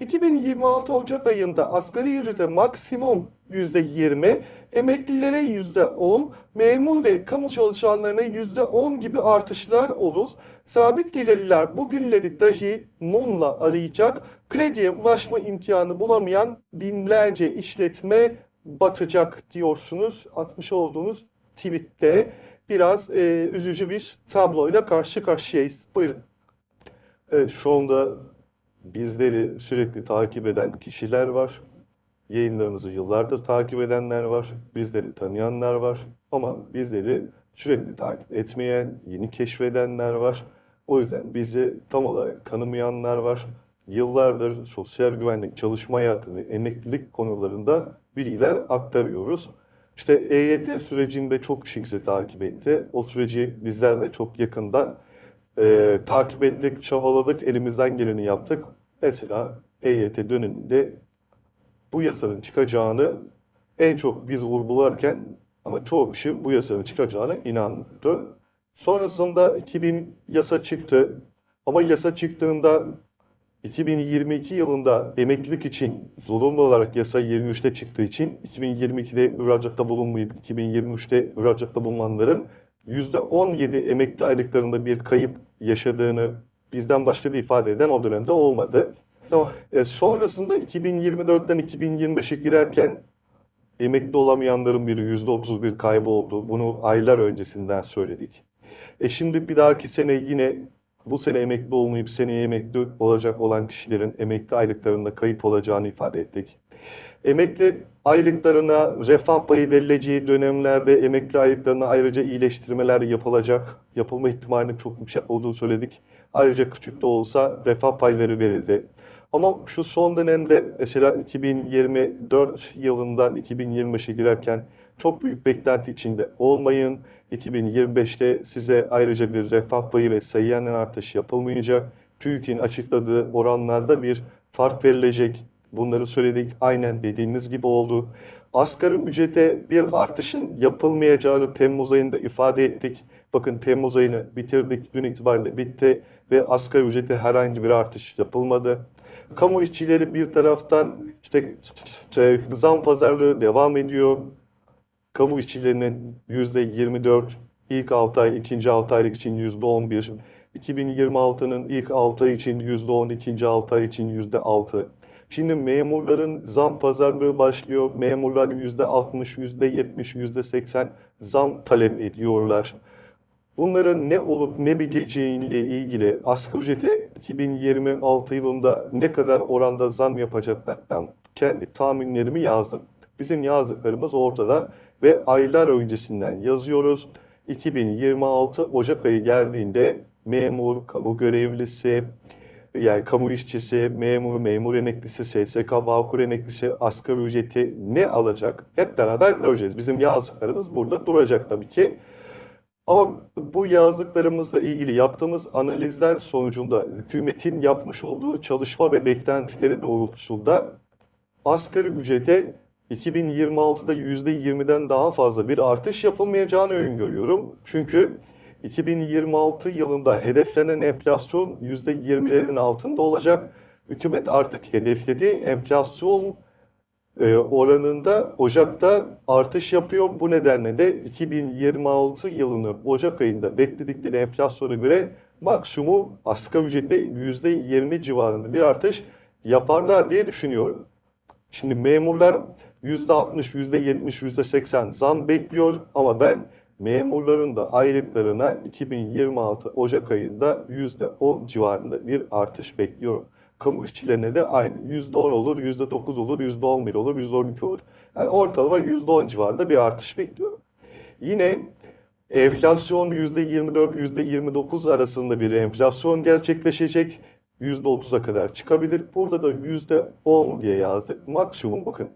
2026 Ocak ayında asgari ücrete maksimum %20, emeklilere %10, memur ve kamu çalışanlarına %10 gibi artışlar olur. Sabit gelirliler bugünleri dahi mumla arayacak, krediye ulaşma imkanı bulamayan binlerce işletme batacak diyorsunuz. Atmış olduğunuz tweette biraz e, üzücü bir tabloyla karşı karşıyayız. Buyurun. Evet, şu anda bizleri sürekli takip eden kişiler var. Yayınlarımızı yıllardır takip edenler var. Bizleri tanıyanlar var. Ama bizleri sürekli takip etmeyen, yeni keşfedenler var. O yüzden bizi tam olarak tanımayanlar var. Yıllardır sosyal güvenlik çalışma hayatını, emeklilik konularında bilgiler aktarıyoruz. İşte EYT sürecinde çok kişi takip etti. O süreci bizler de çok yakından e, takip ettik, çabaladık, elimizden geleni yaptık. Mesela EYT döneminde bu yasanın çıkacağını en çok biz vurgularken ama çoğu kişi bu yasanın çıkacağına inandı. Sonrasında 2000 yasa çıktı. Ama yasa çıktığında 2022 yılında emeklilik için zorunlu olarak yasa 23'te çıktığı için 2022'de müracaatta bulunmayıp 2023'te müracaatta bulunanların %17 emekli aylıklarında bir kayıp yaşadığını bizden başka da ifade eden o dönemde olmadı. E, sonrasında 2024'ten 2025'e girerken emekli olamayanların bir %31 kaybı oldu. Bunu aylar öncesinden söyledik. E şimdi bir dahaki sene yine bu sene emekli olmayıp seneye emekli olacak olan kişilerin emekli aylıklarında kayıp olacağını ifade ettik. Emekli aylıklarına refah payı verileceği dönemlerde emekli aylıklarına ayrıca iyileştirmeler yapılacak. Yapılma ihtimalinin çok yüksek olduğunu söyledik. Ayrıca küçük de olsa refah payları verildi. Ama şu son dönemde mesela 2024 yılından 2025'e girerken çok büyük beklenti içinde olmayın. 2025'te size ayrıca bir refah payı ve sayıyanen artış yapılmayacak. TÜİK'in açıkladığı oranlarda bir fark verilecek. Bunları söyledik. Aynen dediğiniz gibi oldu. Asgari ücrete bir artışın yapılmayacağını Temmuz ayında ifade ettik. Bakın Temmuz ayını bitirdik. Dün itibariyle bitti ve asgari ücrete herhangi bir artış yapılmadı. Kamu işçileri bir taraftan işte işte zam pazarlığı devam ediyor. Kamu işçilerinin %24, ilk 6 ay, ikinci 6 aylık için %11, 2026'nın ilk 6 ay için %10, ikinci 6 ay için %6. Şimdi memurların zam pazarlığı başlıyor. Memurlar %60, %70, %80 zam talep ediyorlar. Bunların ne olup ne biteceğiyle ilgili asgari ücrete 2026 yılında ne kadar oranda zam yapacaklar ben kendi tahminlerimi yazdım. Bizim yazdıklarımız ortada ve aylar öncesinden yazıyoruz. 2026 Ocak ayı geldiğinde memur, kamu görevlisi, yani kamu işçisi, memur, memur emeklisi, SSK, Bağkur emeklisi, asgari ücreti ne alacak? Hep beraber göreceğiz. Bizim yazdıklarımız burada duracak tabii ki. Ama bu yazdıklarımızla ilgili yaptığımız analizler sonucunda hükümetin yapmış olduğu çalışma ve beklentileri doğrultusunda asgari ücrete 2026'da %20'den daha fazla bir artış yapılmayacağını öngörüyorum. Çünkü 2026 yılında hedeflenen enflasyon %20'lerin altında olacak. Hükümet artık hedeflediği enflasyon e, oranında Ocak'ta artış yapıyor. Bu nedenle de 2026 yılının Ocak ayında bekledikleri enflasyona göre maksimum asgari ücrette %20 civarında bir artış yaparlar diye düşünüyorum. Şimdi memurlar %60, %70, %80 zam bekliyor ama ben memurların da aylıklarına 2026 Ocak ayında %10 civarında bir artış bekliyorum. Kamu işçilerine de aynı. %10 olur, %9 olur, %11 olur, %12 olur. Yani ortalama %10 civarında bir artış bekliyorum. Yine enflasyon %24, %29 arasında bir enflasyon gerçekleşecek. %30'a kadar çıkabilir. Burada da %10 diye yazdık. Maksimum bakın.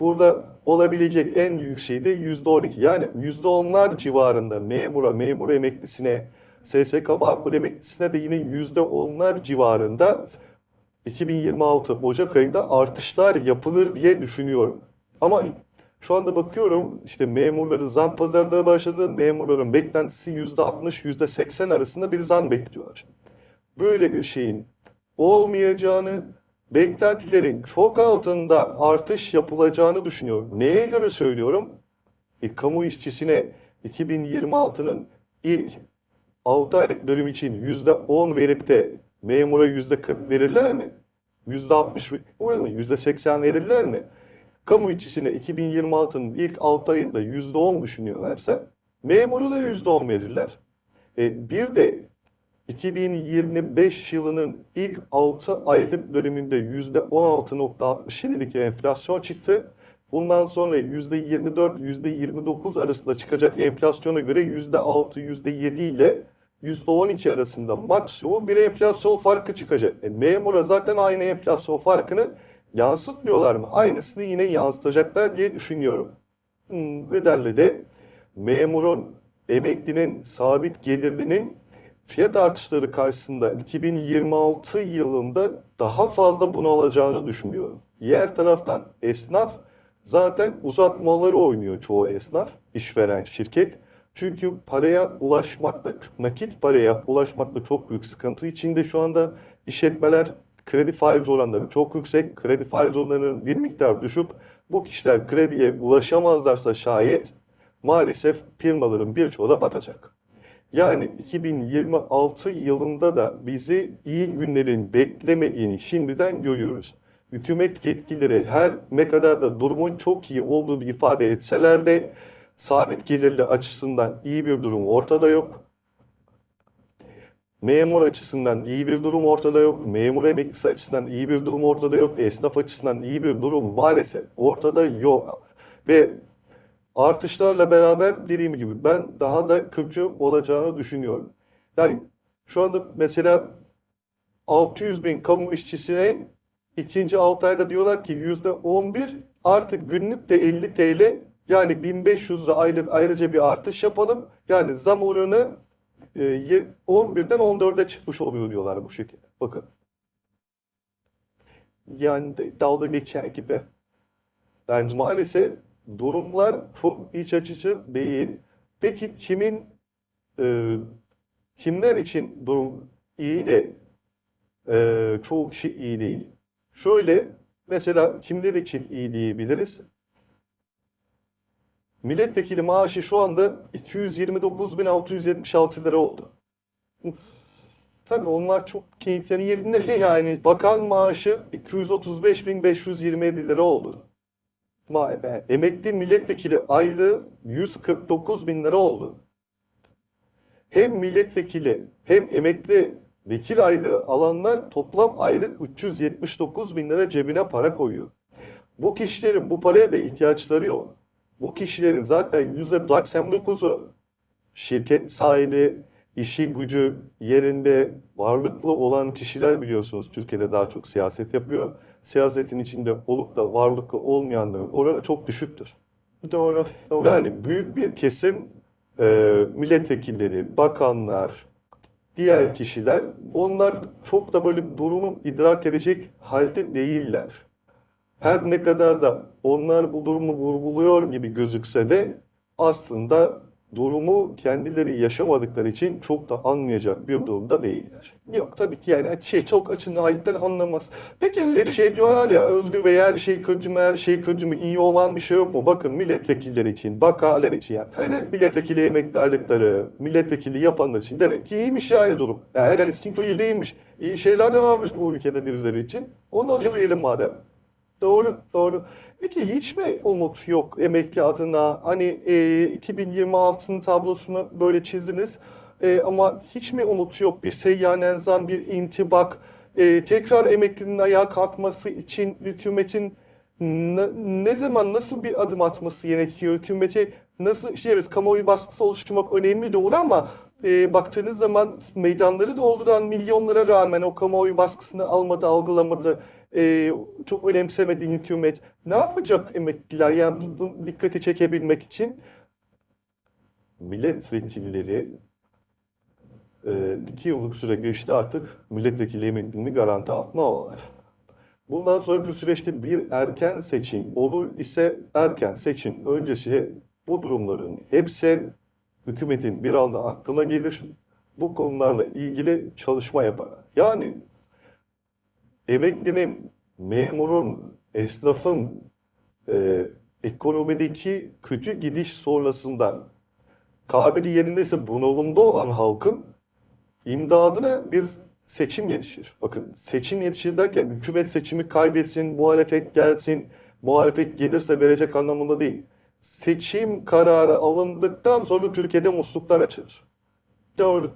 Burada olabilecek en büyük şey de %12. Yani %10'lar civarında memura, memur emeklisine, SSK Bağkur emeklisine de yine %10'lar civarında 2026 Ocak ayında artışlar yapılır diye düşünüyorum. Ama şu anda bakıyorum işte memurların zam pazarlığı başladı. Memurların beklentisi %60, %80 arasında bir zam bekliyorlar. Böyle bir şeyin olmayacağını beklentilerin çok altında artış yapılacağını düşünüyorum. Neye göre söylüyorum? E, kamu işçisine 2026'nın ilk 6 aylık dönüm için %10 verip de memura %40 verirler mi? %60 verirler mi? %80 verirler mi? Kamu işçisine 2026'nın ilk 6 ayında %10 düşünüyorlarsa memuru da %10 verirler. E, bir de 2025 yılının ilk 6 aylık döneminde %16.67'lik enflasyon çıktı. Bundan sonra %24, %29 arasında çıkacak enflasyona göre %6, %7 ile %12 arasında maksimum bir enflasyon farkı çıkacak. E, memura zaten aynı enflasyon farkını yansıtmıyorlar mı? Aynısını yine yansıtacaklar diye düşünüyorum. Hmm, Nedenle de memurun, emeklinin, sabit gelirlinin fiyat artışları karşısında 2026 yılında daha fazla bunu alacağını düşünüyorum. Diğer taraftan esnaf zaten uzatmaları oynuyor çoğu esnaf, işveren şirket. Çünkü paraya ulaşmakta, nakit paraya ulaşmakta çok büyük sıkıntı içinde şu anda işletmeler kredi faiz oranları çok yüksek. Kredi faiz oranlarının bir miktar düşüp bu kişiler krediye ulaşamazlarsa şayet maalesef firmaların birçoğu da batacak. Yani 2026 yılında da bizi iyi günlerin beklemediğini şimdiden görüyoruz. Hükümet yetkilileri her ne kadar da durumun çok iyi olduğunu ifade etseler de sabit gelirli açısından iyi bir durum ortada yok. Memur açısından iyi bir durum ortada yok. Memur emeklisi açısından iyi bir durum ortada yok. Esnaf açısından iyi bir durum maalesef ortada yok. Ve artışlarla beraber dediğim gibi ben daha da kötü olacağını düşünüyorum. Yani şu anda mesela 600 bin kamu işçisine ikinci 6 ayda diyorlar ki %11 artık günlük de 50 TL yani 1500 aylık ayrıca bir artış yapalım. Yani zam oranı e, ye- 11'den 14'e çıkmış oluyor diyorlar bu şekilde. Bakın. Yani dalga geçer gibi. Yani maalesef durumlar çok iç açıcı değil. Peki kimin e, kimler için durum iyi de e, çoğu kişi iyi değil? Şöyle mesela kimler için iyi diyebiliriz? Milletvekili maaşı şu anda 229.676 lira oldu. Tabii onlar çok keyifleri yerinde yani. Bakan maaşı 235.527 lira oldu. Vay be. Emekli milletvekili aylığı 149 bin lira oldu. Hem milletvekili hem emekli vekil aylığı alanlar toplam aylık 379 bin lira cebine para koyuyor. Bu kişilerin bu paraya da ihtiyaçları yok. Bu kişilerin zaten %99'u şirket sahibi, işi gücü yerinde varlıklı olan kişiler biliyorsunuz Türkiye'de daha çok siyaset yapıyor. Siyasetin içinde olup da varlıklı olmayanların oranı çok düşüktür. Doğru. doğru. Yani büyük bir kesim e, milletvekilleri, bakanlar, diğer kişiler onlar çok da böyle durumu idrak edecek halde değiller. Her ne kadar da onlar bu durumu vurguluyor gibi gözükse de aslında durumu kendileri yaşamadıkları için çok da anlayacak bir durumda değiller. Yok tabii ki yani şey çok açın ayetten anlamaz. Peki bir şey diyorlar ya özgür ve her şey kötü mü her şey kötü mü iyi olan bir şey yok mu? Bakın milletvekilleri için, bakanlar için yani. Hele milletvekili emekli aylıkları, milletvekili yapanlar için demek ki iyiymiş yani durum. Yani herhalde için iyi değilmiş. İyi şeyler de varmış bu ülkede birileri için. Onu söyleyelim madem. Doğru, doğru. Peki hiç mi umut yok emekli adına? Hani e, 2026'nın tablosunu böyle çizdiniz E, ama hiç mi umut yok? Bir seyyan enzam, bir intibak, e, tekrar emeklinin ayağa kalkması için hükümetin ne, ne zaman nasıl bir adım atması gerekiyor? Hükümete nasıl şey evet, kamuoyu baskısı oluşturmak önemli doğru ama e, baktığınız zaman meydanları dolduran milyonlara rağmen o kamuoyu baskısını almadı, algılamadı e, çok önemsemediği hükümet ne yapacak emekliler? Yani bu, bu dikkati çekebilmek için milletvekilleri e, iki yıllık süre geçti artık milletvekili emekliliğini garanti altına alırlar. Bundan sonraki süreçte bir erken seçim olur ise erken seçim öncesi bu durumların hepsi hükümetin bir anda aklına gelir. Bu konularla ilgili çalışma yapar. Yani emeklinin memurun, esnafın e, ekonomideki kötü gidiş sonrasından tabiri yerindeyse bunalımda olan halkın imdadına bir seçim yetişir. Bakın seçim yetişir derken hükümet seçimi kaybetsin, muhalefet gelsin, muhalefet gelirse verecek anlamında değil. Seçim kararı alındıktan sonra Türkiye'de musluklar açılır. Doğru.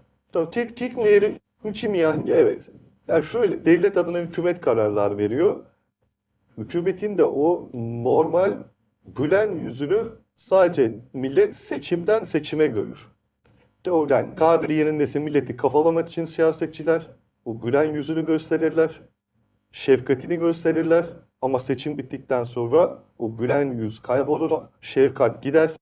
Tek tek mi Hüküm yani evet. Yani şöyle devlet adına hükümet kararlar veriyor. Hükümetin de o normal gülen yüzünü sadece millet seçimden seçime görür. Doğrudan tabiri yerindeyse milleti kafalamak için siyasetçiler o gülen yüzünü gösterirler. Şefkatini gösterirler. Ama seçim bittikten sonra o gülen yüz kaybolur, şefkat gider.